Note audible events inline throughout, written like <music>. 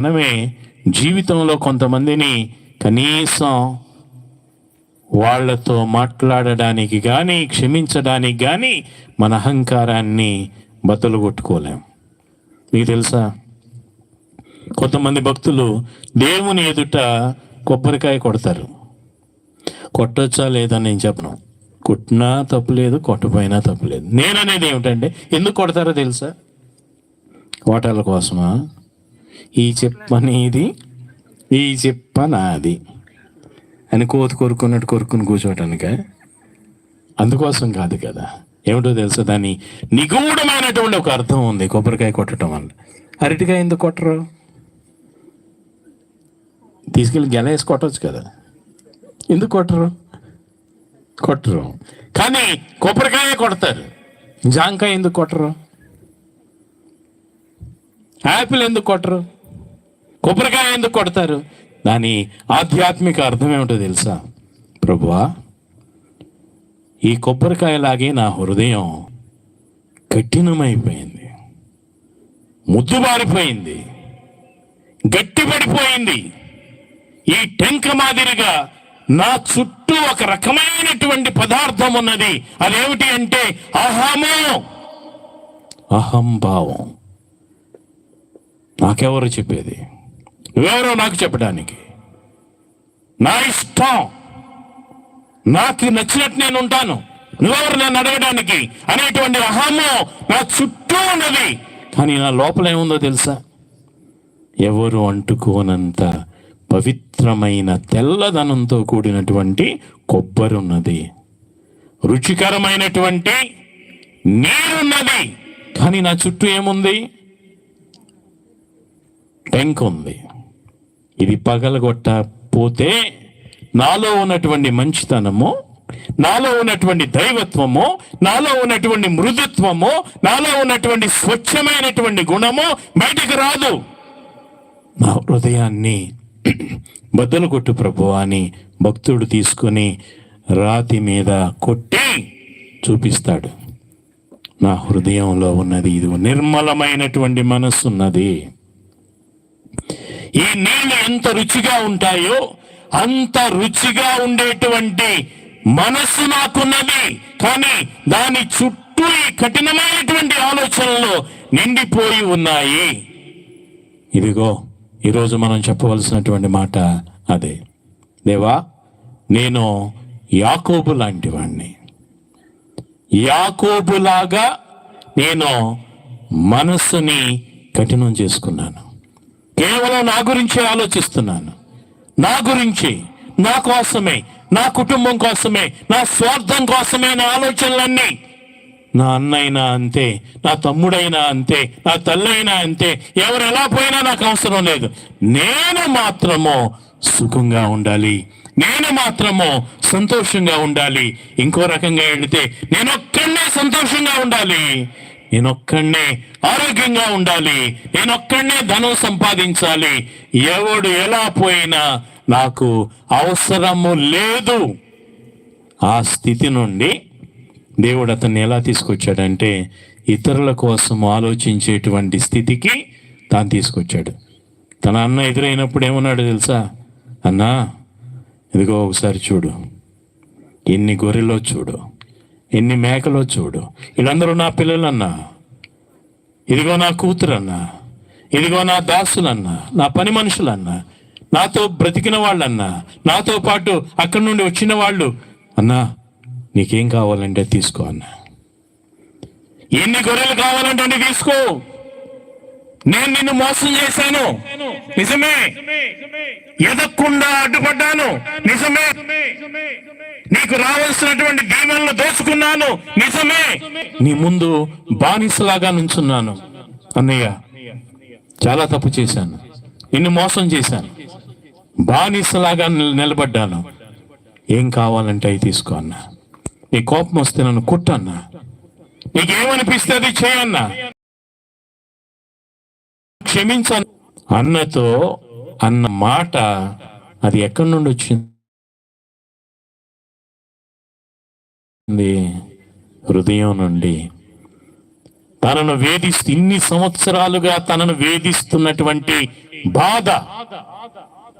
మనమే జీవితంలో కొంతమందిని కనీసం వాళ్ళతో మాట్లాడడానికి కానీ క్షమించడానికి కానీ మన అహంకారాన్ని బతులు కొట్టుకోలేం మీకు తెలుసా? కొంతమంది భక్తులు దేవుని ఎదుట కొబ్బరికాయ కొడతారు. కొట్టొచ్చా లేదా నేను చెప్పను. కొట్టినా తప్పులేదు కొట్టపోయినా తప్పులేదు నేననేది ఏమిటంటే ఎందుకు కొడతారో తెలుసా? ఓటర్ల కోసమా? ఈ చెప్ప నీది ఈ చెప్ప నాది అని కోతి కొరుకున్నట్టు కొరుకుని కూర్చోవటానిక? అందుకోసం కాదు కదా. ఏమిటో తెలుసా? దాని నిగూఢమైనటువంటి ఒక అర్థం ఉంది. కొబ్బరికాయ కొట్టడం వల్ల. అరటికాయ ఎందుకు కొట్టరు? తీసుకెళ్ళి గెల వేసి కొట్టచ్చు కదా. ఎందుకు కొట్టరు? కొట్టరు. కానీ కొబ్బరికాయ కొడతారు. జాంకాయ ఎందుకు కొట్టరు? యాపిల్ ఎందుకు కొట్టరు? కొబ్బరికాయ ఎందుకు కొడతారు? దాని ఆధ్యాత్మిక అర్థం ఏమిటో తెలుసా? ప్రభువా ఈ కొబ్బరికాయలాగే నా హృదయం కఠినమైపోయింది. ముద్దుబారిపోయింది గట్టిపడిపోయింది ఈ టెంక మాదిరిగా నా చుట్టూ ఒక రకమైనటువంటి పదార్థం ఉన్నది. అదేమిటి అంటే అహము అహంభావం. నాకెవరు చెప్పేది? నువ్వెవరో నాకు చెప్పడానికి. నా ఇష్టం. నాకు నచ్చినట్టు నేను ఉంటాను. నువ్వెవరు నేను అడగడానికి? అనేటువంటి అహమో నా చుట్టూ ఉన్నది. కానీ నా లోపల ఏముందో తెలుసా? ఎవరు అంటుకోనంత పవిత్రమైన తెల్లదనంతో కూడినటువంటి కొబ్బరి ఉన్నది రుచికరమైనటువంటి నీరున్నది. కానీ నా చుట్టూ ఏముంది? టెంక్ ఉంది ఇది పగలగొట్టపోతే నాలో ఉన్నటువంటి మంచితనము నాలో ఉన్నటువంటి దైవత్వము నాలో ఉన్నటువంటి మృదుత్వము నాలో ఉన్నటువంటి స్వచ్ఛమైనటువంటి గుణము బయటికి రాదు. నా హృదయాన్ని <clears throat> బద్దలు కొట్టు ప్రభు అని భక్తుడు తీసుకొని రాతి మీద కొట్టి చూపిస్తాడు. నా హృదయంలో ఉన్నది ఇది నిర్మలమైనటువంటి మనస్సు ఉన్నది ఈ నీళ్ళు ఎంత రుచిగా ఉంటాయో అంత రుచిగా ఉండేటువంటి మనస్సు నాకున్నది. కానీ దాని చుట్టూ ఈ కఠినమైనటువంటి ఆలోచనలు నిండిపోయి ఉన్నాయి. ఇదిగో ఈరోజు మనం చెప్పవలసినటువంటి మాట అదే. దేవా నేను యాకోబు లాంటి వాణ్ణి యాకోబులాగా నేను మనస్సుని కఠినం చేసుకున్నాను. కేవలం నా గురించే ఆలోచిస్తున్నాను. నా గురించి నా కోసమే నా కుటుంబం కోసమే నా స్వార్థం కోసమే నా ఆలోచనలన్నీ నా అన్నైనా అంతే నా తమ్ముడైనా అంతే నా తల్లైనా అంతే ఎవరు ఎలా పోయినా నాకు అవసరం లేదు. నేను మాత్రము సుఖంగా ఉండాలి. నేను మాత్రము సంతోషంగా ఉండాలి. ఇంకో రకంగా వెళితే నేను ఒక్కడే సంతోషంగా ఉండాలి. నేను ఆరోగ్యంగా ఉండాలి. నేను ధనం సంపాదించాలి. ఎవడు ఎలా పోయినా నాకు అవసరము లేదు. ఆ స్థితి నుండి దేవుడు అతన్ని ఎలా తీసుకొచ్చాడంటే ఇతరుల కోసం ఆలోచించేటువంటి స్థితికి తాను తీసుకొచ్చాడు. తన అన్న ఎదురైనప్పుడు ఏమన్నాడు తెలుసా? అన్నా ఇదిగో ఒకసారి చూడు. ఎన్ని గొర్రెలో చూడు. ఎన్ని మేకలో చూడు. వీళ్ళందరూ నా పిల్లలన్నా. ఇదిగో నా కూతురన్నా. ఇదిగో నా దాసులన్నా. నా పని మనుషులన్నా. నాతో బ్రతికిన వాళ్ళన్నా. నాతో పాటు అక్కడి నుండి వచ్చిన వాళ్ళు. అన్నా నీకేం కావాలంటే తీసుకో అన్నా. ఎన్ని గొర్రెలు కావాలంటే అన్ని తీసుకో. నేను నిన్ను మోసం చేశాను. నిజమే. ఎదక్కుండా అడ్డుపడ్డాను. నిజమే. నీకు రావాల్సినటువంటి దీవెనలు దోచుకున్నాను. నిజమే. నీ ముందు బానిసలాగా నుంచున్నాను. అన్నయ్య చాలా తప్పు చేశాను. నిన్ను మోసం చేశాను. బానిసలాగా నిలబడ్డాను. ఏం కావాలంటే అవి తీసుకో అన్నా. నీ కోపం వస్తే నన్ను కుట్టన్నా నీకేమనిపిస్తే అది చేయన్నా క్షమించాను అన్నతో అన్న మాట అది ఎక్కడి నుండి వచ్చింది? హృదయం నుండి. తనను వేధిస్తూ ఇన్ని సంవత్సరాలుగా తనను వేధిస్తున్నటువంటి బాధ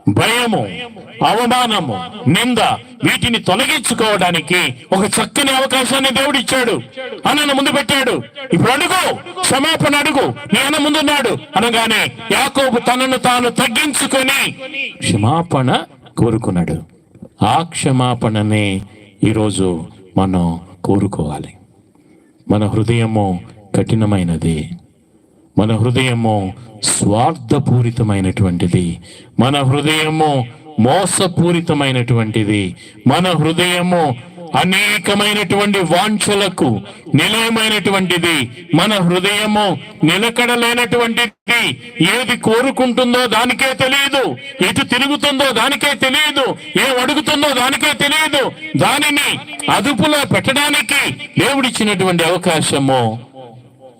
భయము అవమానము నింద వీటిని తొలగించుకోవడానికి ఒక చక్కని అవకాశాన్ని దేవుడు ఇచ్చాడు అన్నను ముందు పెట్టాడు. ఇప్పుడు అడుగు క్షమాపణ అడుగు. నీ అన్న ముందున్నాడు. అనగానే యాకోబు తనను తాను తగ్గించుకొని క్షమాపణ కోరుకున్నాడు. ఆ క్షమాపణనే ఈరోజు మనం కోరుకోవాలి. మన హృదయము కఠినమైనది. మన హృదయము స్వార్థపూరితమైనటువంటిది. మన హృదయము మోసపూరితమైనటువంటిది. మన హృదయము అనేకమైనటువంటి వాంఛలకు నిలయమైనటువంటిది మన హృదయము నిలకడలేనటువంటిది. ఏది కోరుకుంటుందో దానికే తెలియదు ఎటు తిరుగుతుందో దానికే తెలియదు ఏం అడుగుతుందో దానికే తెలియదు దానిని అదుపులో పెట్టడానికి దేవుడిచ్చినటువంటి అవకాశము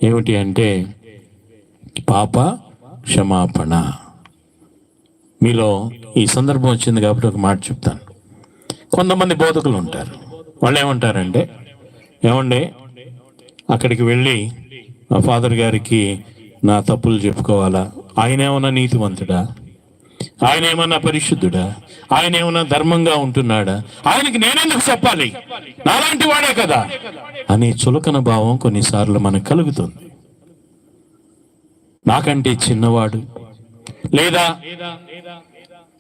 ఏమిటి అంటే పాప క్షమాపణ. మీలో ఈ సందర్భం వచ్చింది కాబట్టి ఒక మాట చెప్తాను. కొంతమంది బోధకులు ఉంటారు. వాళ్ళు ఏమంటారంటే ఏమండి అక్కడికి వెళ్ళి మా ఫాదర్ గారికి నా తప్పులు చెప్పుకోవాలా? ఆయన ఏమన్నా నీతివంతుడా? ఆయన ఏమన్నా పరిశుద్ధుడా? ఆయన ఏమన్నా ధర్మంగా ఉంటున్నాడా? ఆయనకి నేనెందుకు చెప్పాలి? నాలాంటి వాడే కదా? అనే చులకన భావం కొన్నిసార్లు మనకు కలుగుతుంది. నాకంటే చిన్నవాడు లేదా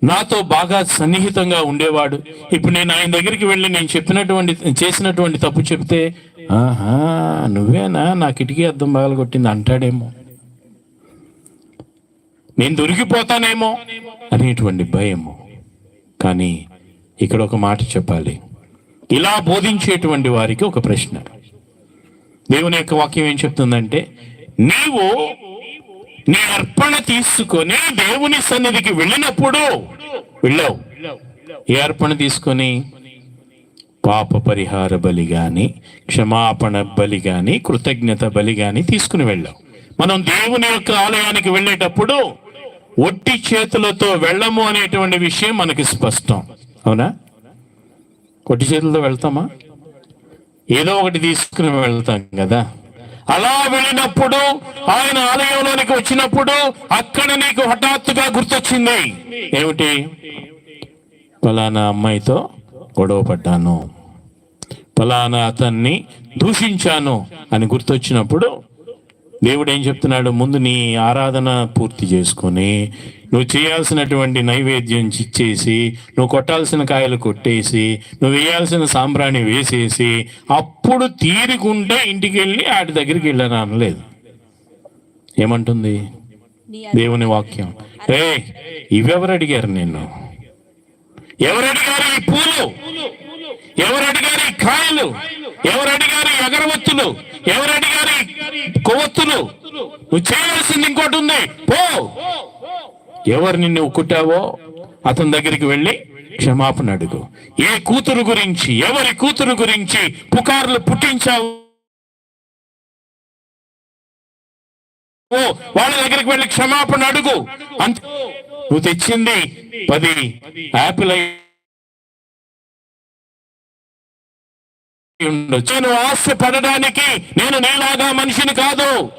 నాతో బాగా సన్నిహితంగా ఉండేవాడు. ఇప్పుడు నేను ఆయన దగ్గరికి వెళ్ళి నేను చెప్పినటువంటి చేసినటువంటి తప్పు చెప్తే ఆహా నువ్వేనా? నా కిటికీ అద్దం బాగా అంటాడేమో. నేను దొరికిపోతానేమో అనేటువంటి భయము. కానీ ఇక్కడ ఒక మాట చెప్పాలి. ఇలా బోధించేటువంటి వారికి ఒక ప్రశ్న. దేవుని యొక్క వాక్యం ఏం చెప్తుందంటే నీవు నీ అర్పణ తీసుకొని దేవుని సన్నిధికి వెళ్ళినప్పుడు వెళ్ళావు. ఏ అర్పణ తీసుకొని? పాప పరిహార బలి గాని క్షమాపణ బలి గాని కృతజ్ఞత బలి గాని తీసుకుని వెళ్ళావు. మనం దేవుని యొక్క ఆలయానికి వెళ్ళేటప్పుడు ఒట్టి చేతులతో వెళ్ళము అనేటువంటి విషయం మనకి స్పష్టం. అవునా? ఒట్టి చేతులతో వెళ్తామా? ఏదో ఒకటి తీసుకుని వెళ్తాం కదా. అలా వెళ్ళినప్పుడు ఆయన ఆలయంలోనికి వచ్చినప్పుడు అక్కడ నీకు హఠాత్తుగా గుర్తొచ్చింది. ఏమిటి? ఫలానా అమ్మాయితో గొడవ పడ్డాను. ఫలానా అతన్ని దూషించాను అని గుర్తొచ్చినప్పుడు దేవుడు ఏం చెప్తున్నాడు? ముందు నీ ఆరాధన పూర్తి చేసుకొని నువ్వు చేయాల్సినటువంటి నైవేద్యం ఇచ్చేసి నువ్వు కొట్టాల్సిన కాయలు కొట్టేసి నువ్వు వేయాల్సిన సాంబ్రాణి వేసేసి అప్పుడు తీరుకుంటే ఇంటికి వెళ్ళి ఆటి దగ్గరికి వెళ్ళాను అనలేదు. ఏమంటుంది? దేవుని వాక్యం. రే ఇవెవరు అడిగారు నిన్ను? ఎవరు అడిగారు ఈ పూలు? ఎవరు అడిగారు ఈ కాయలు? ఎవరు అడిగారు అగరవత్తులు? ఎవరు అడిగారు కొవ్వొత్తులు? నువ్వు చేయాల్సింది ఇంకోటి ఉంది. పో. ఎవరు నిన్ను కుట్టావో అతని దగ్గరికి వెళ్ళి క్షమాపణ అడుగు. ఏ కూతురు గురించి ఎవరి కూతురు గురించి పుకార్లు పుట్టించావు? ఓ వాళ్ళ దగ్గరికి వెళ్ళి క్షమాపణ అడుగు. అంత నువ్వు తెచ్చింది పది యాపిల్ ఉండొచ్చు. నేను ఆశ పడడానికి నేను నీలాగా మనిషిని కాదు.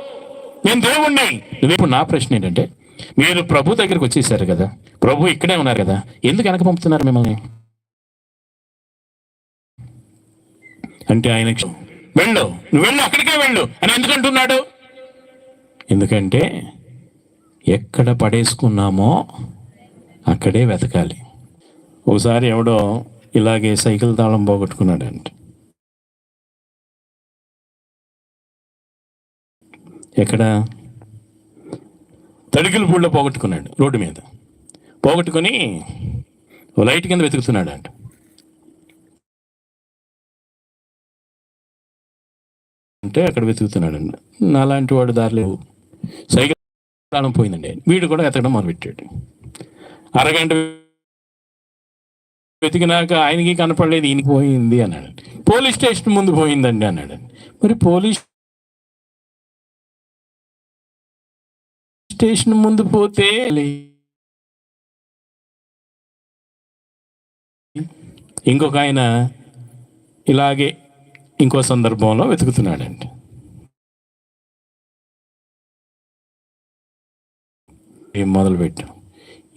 నేను దేవుణ్ణి. ఇప్పుడు నా ప్రశ్న ఏంటంటే మీరు ప్రభు దగ్గరికి వచ్చేసారు కదా. ప్రభు ఇక్కడే ఉన్నారు కదా. ఎందుకు వెనక పంపుతున్నారు మిమ్మల్ని? అంటే ఆయన వెళ్ళు. నువ్వు వెళ్ళు అక్కడికే వెళ్ళు అని ఎందుకు అంటున్నాడు ఎందుకంటే ఎక్కడ పడేసుకున్నామో అక్కడే వెతకాలి. ఒకసారి ఎవడో ఇలాగే సైకిల్ తాళం పోగొట్టుకున్నాడంట. ఎక్కడ? తడికిల పూడిలో పోగొట్టుకున్నాడు రోడ్డు మీద. పోగొట్టుకొని లైట్ కింద వెతుకుతున్నాడు అంట అంటే అక్కడ వెతుకుతున్నాడండి నాలాంటి వాడు దారిలేవు సైకిల్ ప్రాణం పోయిందండి. వీడు కూడా ఎతకడం మొదలుపెట్టాడు. అరగంట వెతికినాక ఆయనకి కనపడలేదు ఈయనకి పోయింది అన్నాడు. పోలీస్ స్టేషన్ ముందు పోయిందండి అన్నాడు. మరి పోలీస్ స్టేషన్ ముందు పోతే ఇంకొక ఆయన ఇలాగే ఇంకో సందర్భంలో వెతుకుతున్నాడండి ఏం మొదలుపెట్టాం?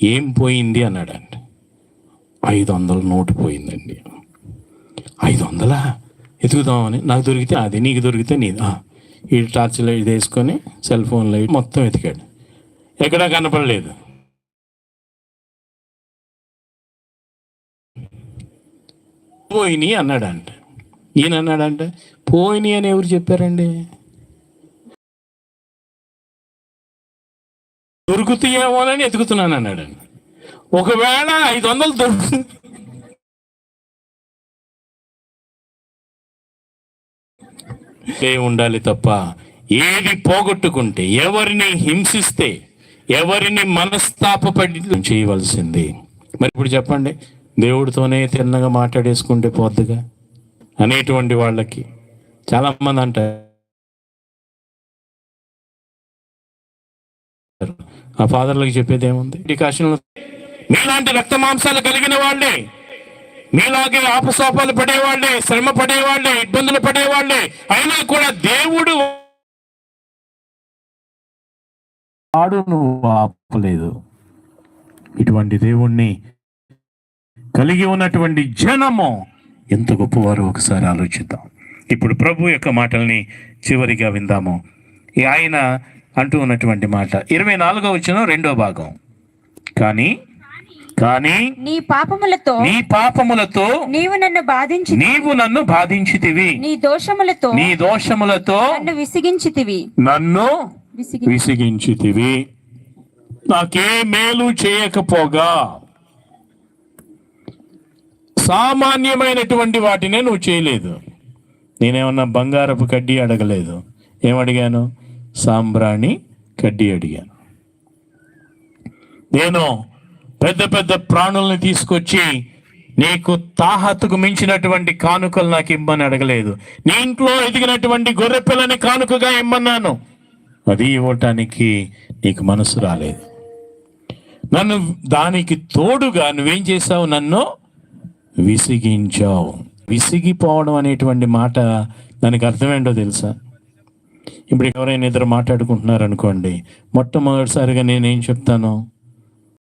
ఏం పోయింది అన్నాడండి ఐదు వందల నోటు పోయిందండి. ఐదు వందలా ఎతుకుదామని నాకు దొరికితే అది నీకు దొరికితే నీది. ఈ టార్చ్ లైట్ వేసుకొని సెల్ ఫోన్ లైట్ మొత్తం వెతికాడు. ఎక్కడా కనపడలేదు. పోయిని అన్నాడంట. ఈయన అన్నాడంట పోయిని అని ఎవరు చెప్పారండి? దొరుకుతాయేమోనని ఎతుకుతున్నాను అన్నాడండి ఒకవేళ ఐదు వందలు దొరుకు ఏ ఉండాలి తప్ప ఏది పోగొట్టుకుంటే ఎవరిని హింసిస్తే ఎవరిని మనస్తాపడి చేయవలసింది. మరి ఇప్పుడు చెప్పండి దేవుడితోనే తిన్నగా మాట్లాడేసుకుంటే పోద్దుగా? అనేటువంటి వాళ్ళకి చాలా మంది అంటారు. ఆ ఫాదర్లకు చెప్పేది ఏముంది? ఈ మీలాంటి రక్త మాంసాలు కలిగిన వాళ్ళే మీలాగే ఆపసోపాలు పడేవాళ్ళే శ్రమ పడేవాళ్ళే ఇబ్బందులు పడేవాళ్ళే అయినా కూడా దేవుడు ఆడు నువ్వు ఆపలేదు. ఇటువంటి దేవుణ్ణి కలిగి ఉన్నటువంటి జనము ఎంత గొప్పవారు ఒకసారి ఆలోచిద్దాం. ఇప్పుడు ప్రభు యొక్క మాటల్ని చివరిగా విందాము. ఈ ఆయన అంటూ ఉన్నటువంటి మాట ఇరవై నాలుగో వచ్చిన రెండో భాగం. కానీ కానీ నీ పాపములతో నీ పాపములతో నీవు నన్ను బాధించి నీవు నన్ను బాధించితివి. నీ దోషములతో నీ దోషములతో నన్ను విసిగించితివి. నన్ను విసిగించితివి. నాకే మేలు చేయకపోగా. సామాన్యమైనటువంటి వాటినే నువ్వు చేయలేదు. నేనేమన్నా బంగారపు కడ్డీ అడగలేదు. ఏమడిగాను? సాంబ్రాణి కడ్డీ అడిగాను. నేను పెద్ద పెద్ద ప్రాణుల్ని తీసుకొచ్చి నీకు తాహతుకు మించినటువంటి కానుకలు నాకు ఇమ్మని అడగలేదు. నీ ఇంట్లో ఎదిగినటువంటి గొర్రె పిల్లని కానుకగా ఇమ్మన్నాను. అది ఇవ్వటానికి నీకు మనసు రాలేదు. నన్ను దానికి తోడుగా నువ్వేం చేసావు నన్ను విసిగించావు. విసిగిపోవడం అనేటువంటి మాట దానికి అర్థమేంటో తెలుసా? ఇప్పుడు ఎవరైనా ఇద్దరు మాట్లాడుకుంటున్నారు అనుకోండి మొట్టమొదటిసారిగా నేనేం చెప్తాను?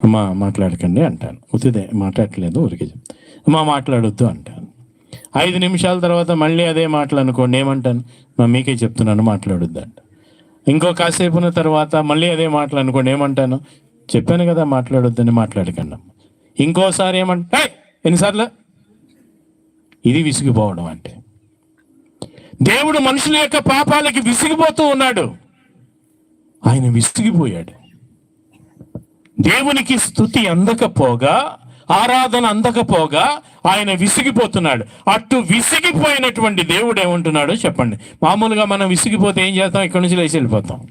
అమ్మా మాట్లాడకండి అంటాను. ఉతిదే మాట్లాడట్లేదు ఊరికే చెప్తాను అమ్మా మాట్లాడొద్దు అంటాను. ఐదు నిమిషాల తర్వాత మళ్ళీ అదే మాటలు అనుకోండి ఏమంటాను? మా మీకే చెప్తున్నాను మాట్లాడొద్దు అంటాను. ఇంకో కాసేపు ఉన్న తర్వాత మళ్ళీ అదే మాటలు అనుకోండి ఏమంటాను? చెప్పాను కదా మాట్లాడొద్దని మాట్లాడకండి ఇంకోసారి ఏమంటా ఎన్నిసార్లు? ఇది విసిగిపోవడం అంటే. దేవుడు మనుషుల యొక్క పాపాలకి విసిగిపోతూ ఉన్నాడు. ఆయన విసిగిపోయాడు. దేవునికి స్థుతి అందకపోగా ఆరాధన అందకపోగా ఆయన విసిగిపోతున్నాడు. అటు విసిగిపోయినటువంటి దేవుడు ఏమంటున్నాడో చెప్పండి. మామూలుగా మనం విసిగిపోతే ఏం చేస్తాం? ఇక్కడి నుంచి లేచి వెళ్ళిపోతాం.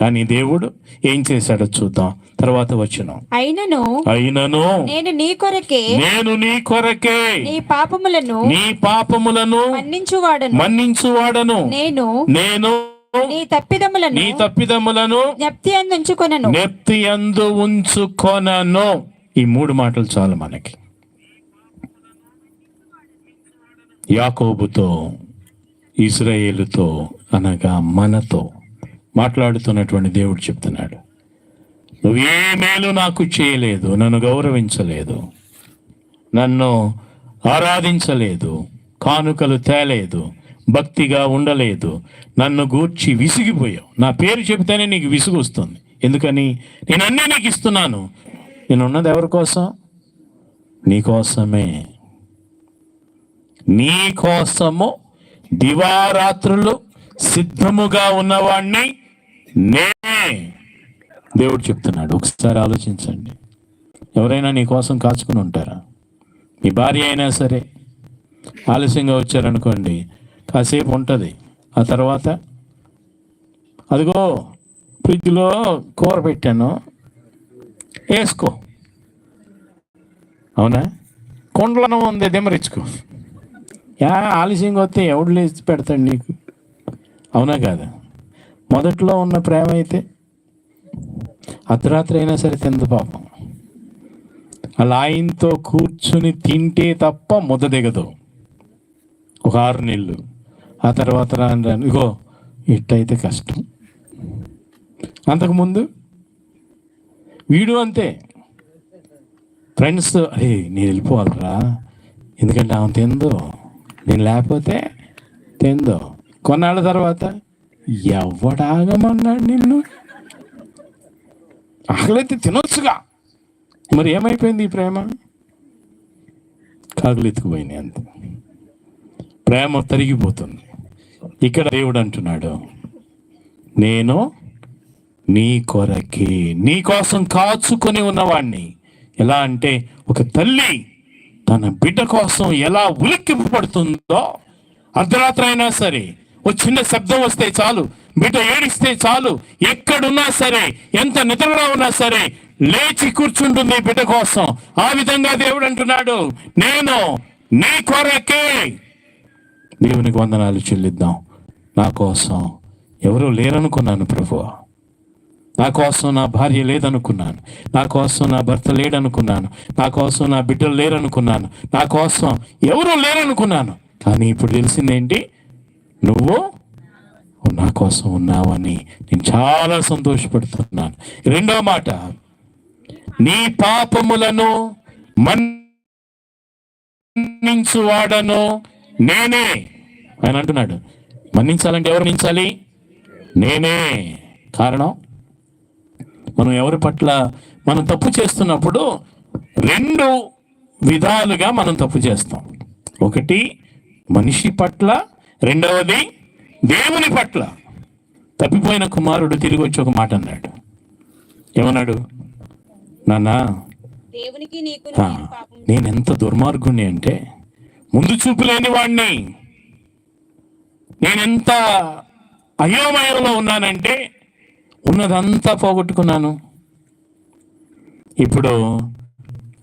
కానీ దేవుడు ఏం చేశాడో చూద్దాం. తర్వాత వచ్చిన అయినను అయినను నేను నీ కొరకే నేను నీ కొరకే నీ పాపములను నీ పాపములను మన్నించువాడను. మన్నించువాడను. నేను నేను నీ తప్పిదములను నీ తప్పిదములను జ్ఞప్తి అందించుకొనను నెత్తి అందు ఉంచుకొనను. ఈ మూడు మాటలు చాలు మనకి. యాకోబుతో ఇస్రాయేలుతో అనగా మనతో మాట్లాడుతున్నటువంటి దేవుడు చెప్తున్నాడు. నువ్వు ఏ మేలు నాకు చేయలేదు నన్ను గౌరవించలేదు నన్ను ఆరాధించలేదు కానుకలు తేలేదు భక్తిగా ఉండలేదు నన్ను గూర్చి విసిగిపోయావు. నా పేరు చెబితేనే నీకు విసుగు వస్తుంది ఎందుకని? నేను అన్నీ నీకు ఇస్తున్నాను. నేను ఉన్నది ఎవరి కోసం? నీ కోసమే. దివారాత్రులు సిద్ధముగా ఉన్నవాణ్ణి నేనే దేవుడు చెప్తున్నాడు. ఒకసారి ఆలోచించండి. ఎవరైనా నీ కోసం కాచుకుని ఉంటారా? మీ భార్య అయినా సరే. ఆలస్యంగా వచ్చారనుకోండి కాసేపు ఉంటుంది. ఆ తర్వాత అదిగో ఫ్రిడ్జ్లో కూర పెట్టాను వేసుకో. అవునా? కొండలను ఉంది దిమరించుకో యా ఆలస్యంగా వస్తే ఎవడు లేచి పెడతాడు నీకు? అవునా కాదా? మొదట్లో ఉన్న ప్రేమ అయితే అర్ధరాత్రి అయినా సరే తింది పాపం. అలా ఆయనతో కూర్చుని తింటే తప్ప ముద్ద దిగదు. ఒక ఆరు నెలలు. ఆ తర్వాత రాను రాను. ఇగో ఇట్టయితే కష్టం. అంతకుముందు వీడు అంతే. ఫ్రెండ్స్ అరే నేను వెళ్ళిపోవాలరా. ఎందుకంటే ఆమె తిందో. నేను లేకపోతే తిందో. కొన్నాళ్ళ తర్వాత ఎవడాగమన్నాడు నిన్ను? ఆకలైతే తినొచ్చుగా. మరి ఏమైపోయింది ఈ ప్రేమ? కాకులెత్తుకుపోయినాయి అంతే. ప్రేమ తరిగిపోతుంది. ఇక్కడ దేవుడు అంటున్నాడు నేను నీ కొరకే నీ కోసం కాచుకొని ఉన్నవాణ్ణి. ఎలా అంటే ఒక తల్లి తన బిడ్డ కోసం ఎలా ఉలిక్కి పడుతుందో అర్ధరాత్రి అయినా సరే ఓ చిన్న శబ్దం వస్తే చాలు బిడ్డ ఏడిస్తే చాలు ఎక్కడున్నా సరే ఎంత నిద్రలో ఉన్నా సరే లేచి కూర్చుంటుంది బిడ్డ కోసం. ఆ విధంగా దేవుడు అంటున్నాడు నేను నీ కొరకే దేవునికి వందనాలు చెల్లిద్దాం. నా కోసం ఎవరు లేరనుకున్నాను ప్రభువా. నా కోసం నా భార్య లేదనుకున్నాను. నా కోసం నా భర్త లేడనుకున్నాను. నా కోసం నా బిడ్డలు లేరనుకున్నాను. నా కోసం ఎవరు లేరనుకున్నాను. కానీ ఇప్పుడు తెలిసిందేంటి? నువ్వు నా కోసం ఉన్నావని నేను చాలా సంతోషపడుతున్నాను. రెండో మాట నీ పాపములను మన్నించువాడను నేనే. ఆయన అంటున్నాడు మన్నించాలంటే ఎవరు మన్నించాలి? నేనే. కారణం? మనం ఎవరి పట్ల మనం తప్పు చేస్తున్నప్పుడు రెండు విధాలుగా మనం తప్పు చేస్తాం. ఒకటి మనిషి పట్ల. రెండవది దేవుని పట్ల. తప్పిపోయిన కుమారుడు తిరిగి వచ్చి ఒక మాట అన్నాడు. ఏమన్నాడు? నాన్నా నేను ఎంత దుర్మార్గుణ్ణి అంటే ముందు చూపు లేని వాణ్ణి. నేనెంత అయోమయంలో ఉన్నానంటే ఉన్నదంతా పోగొట్టుకున్నాను. ఇప్పుడు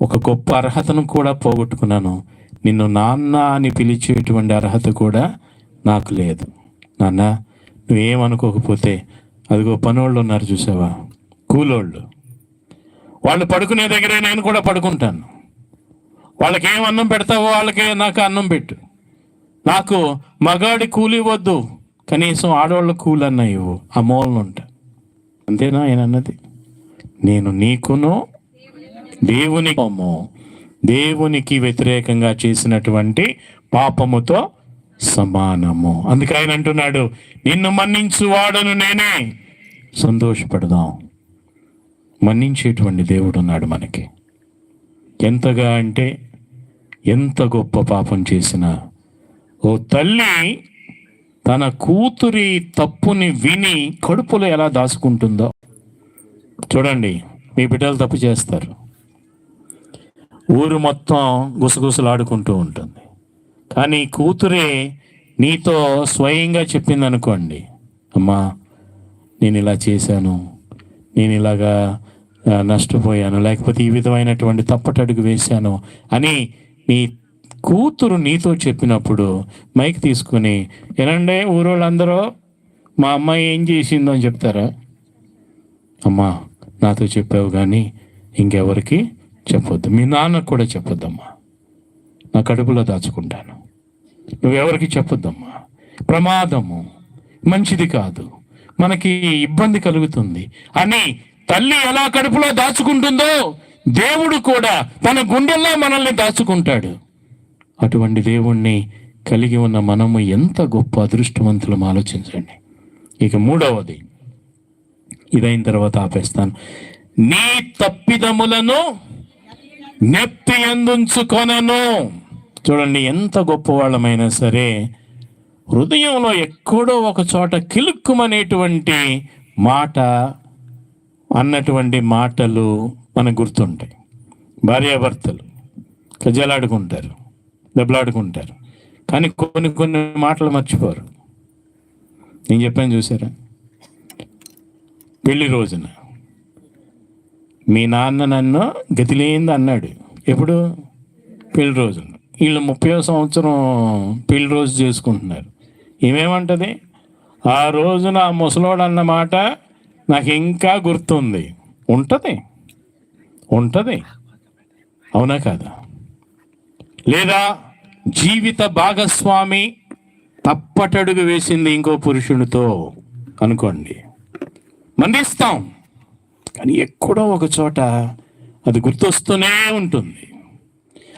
ఒక గొప్ప అర్హతను కూడా పోగొట్టుకున్నాను. నిన్ను నాన్న అని పిలిచేటువంటి అర్హత కూడా నాకు లేదు. నాన్న నువ్వేమనుకోకపోతే అదిగో పనోళ్ళు ఉన్నారు చూసావా? కూలోళ్ళు. వాళ్ళు పడుకునే దగ్గరే నేను కూడా పడుకుంటాను. వాళ్ళకి ఏం అన్నం పెడతావో వాళ్ళకే నాకు అన్నం పెట్టు. నాకు మగాడి కూలి వద్దు. కనీసం ఆడవాళ్ళ కూలి ఇవ్వు. ఆ మూలన ఉంటా అంతేనా ఆయన అన్నది? నేను నీకును దేవుని పాపము, దేవునికి వ్యతిరేకంగా చేసినటువంటి పాపముతో సమానము. అందుకే ఆయన అంటున్నాడు నిన్ను మన్నించు వాడను నేనే. సంతోషపడదాం. మన్నించేటువంటి దేవుడు ఉన్నాడు మనకి. ఎంతగా అంటే ఎంత గొప్ప పాపం చేసినా ఓ తల్లి తన కూతురి తప్పుని విని కడుపులో ఎలా దాచుకుంటుందో. చూడండి మీ బిడ్డలు తప్పు చేస్తారు. ఊరు మొత్తం గుసగుసలాడుకుంటూ ఉంటుంది. కానీ కూతురే నీతో స్వయంగా చెప్పింది అనుకోండి అమ్మా నేను ఇలా చేశాను నేను ఇలాగా నష్టపోయాను లేకపోతే ఈ విధమైనటువంటి తప్పటడుగు వేశాను అని నీ కూతురు నీతో చెప్పినప్పుడు మైక్ తీసుకుని ఏనండే ఊరోళ్ళందరూ మా అమ్మాయి ఏం చేసిందో అని చెప్తారా? అమ్మా నాతో చెప్పావు కానీ ఇంకెవరికి చెప్పొద్దు. మీ నాన్నకు కూడా చెప్పొద్దమ్మా. నా కడుపులో దాచుకుంటాను. నువ్వెవరికి చెప్పొద్దమ్మా. ప్రమాదము. మంచిది కాదు. మనకి ఇబ్బంది కలుగుతుంది. అని తల్లి ఎలా కడుపులో దాచుకుంటుందో దేవుడు కూడా తన గుండెల్లో మనల్ని దాచుకుంటాడు. అటువంటి దేవుణ్ణి కలిగి ఉన్న మనము ఎంత గొప్ప అదృష్టవంతులం ఆలోచించండి. ఇక మూడవది ఇదైన తర్వాత ఆపేస్తాను. నీ తప్పిదములను నెత్తి ఎందుంచుకొనను. చూడండి ఎంత గొప్పవాళ్ళమైనా సరే హృదయంలో ఎక్కడో ఒక చోట కిలుక్కుమనేటువంటి మాట అన్నటువంటి మాటలు మనకు గుర్తుంటాయి. భార్యాభర్తలు కజలాడుకుంటారు. దెబ్బలాడుకుంటారు. కానీ కొన్ని కొన్ని మాటలు మర్చిపోరు. నేను చెప్పాను చూసారా? పెళ్ళి రోజున మీ నాన్న నన్ను గతిలేంది అన్నాడు. ఎప్పుడు? పెళ్ళి రోజున. వీళ్ళు ముప్పై సంవత్సరం పెళ్ళి రోజు చేసుకుంటున్నారు. ఏమేమంటది? ఆ రోజున ఆ ముసలోడు అన్నమాట నాకు ఇంకా గుర్తుంది. ఉంటుంది. ఉంటుంది. అవునా కాదా? లేదా జీవిత భాగస్వామి తప్పటడుగు వేసింది ఇంకో పురుషునితో అనుకోండి. మందిస్తాం కానీ ఎక్కడో ఒక చోట అది గుర్తొస్తూనే ఉంటుంది.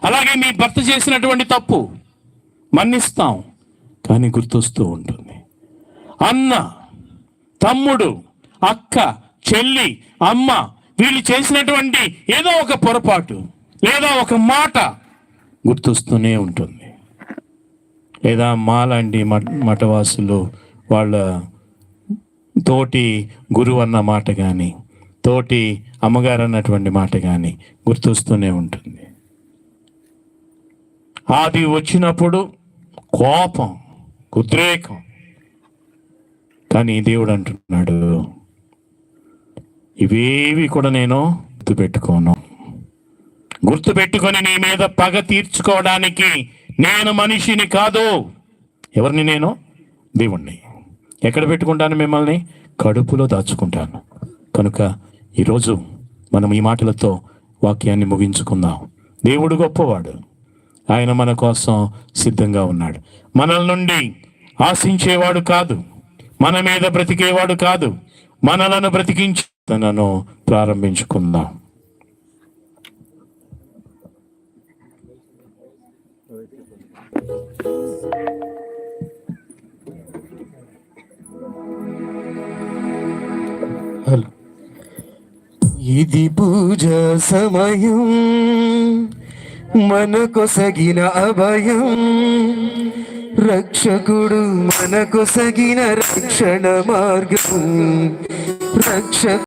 అలాగే మీ భర్త చేసినటువంటి తప్పు మన్నిస్తాం కానీ గుర్తొస్తూ ఉంటుంది. అన్న తమ్ముడు అక్క చెల్లి అమ్మ వీళ్ళు చేసినటువంటి ఏదో ఒక పొరపాటు లేదా ఒక మాట గుర్తొస్తూనే ఉంటుంది. లేదా మాలాంటి మఠ మఠవాసులు వాళ్ళ తోటి గురువు అన్న మాట కానీ తోటి అమ్మగారు అన్నటువంటి మాట కానీ గుర్తొస్తూనే ఉంటుంది. అది వచ్చినప్పుడు కోపం ఉద్రేకం. కానీ దేవుడు అంటున్నాడు ఇవేవి కూడా నేను గుర్తుపెట్టుకోను. గుర్తుపెట్టుకొని నీ మీద పగ తీర్చుకోవడానికి నేను మనిషిని కాదు. ఎవరిని నేను? దేవుణ్ణి. ఎక్కడ పెట్టుకుంటాను మిమ్మల్ని? కడుపులో దాచుకుంటాను. కనుక ఈరోజు మనం ఈ మాటలతో వాక్యాన్ని ముగించుకుందాం. దేవుడు గొప్పవాడు. ఆయన మన కోసం సిద్ధంగా ఉన్నాడు. మనల్ నుండి ఆశించేవాడు కాదు. మన మీద బ్రతికేవాడు కాదు. మనలను బ్రతికించి తనను ప్రారంభించుకుందాం. ఇది పూజ సమయం మనకొసగిన అభయం. రక్షకుడు మనకొసగిన రక్షణ మార్గం రక్ష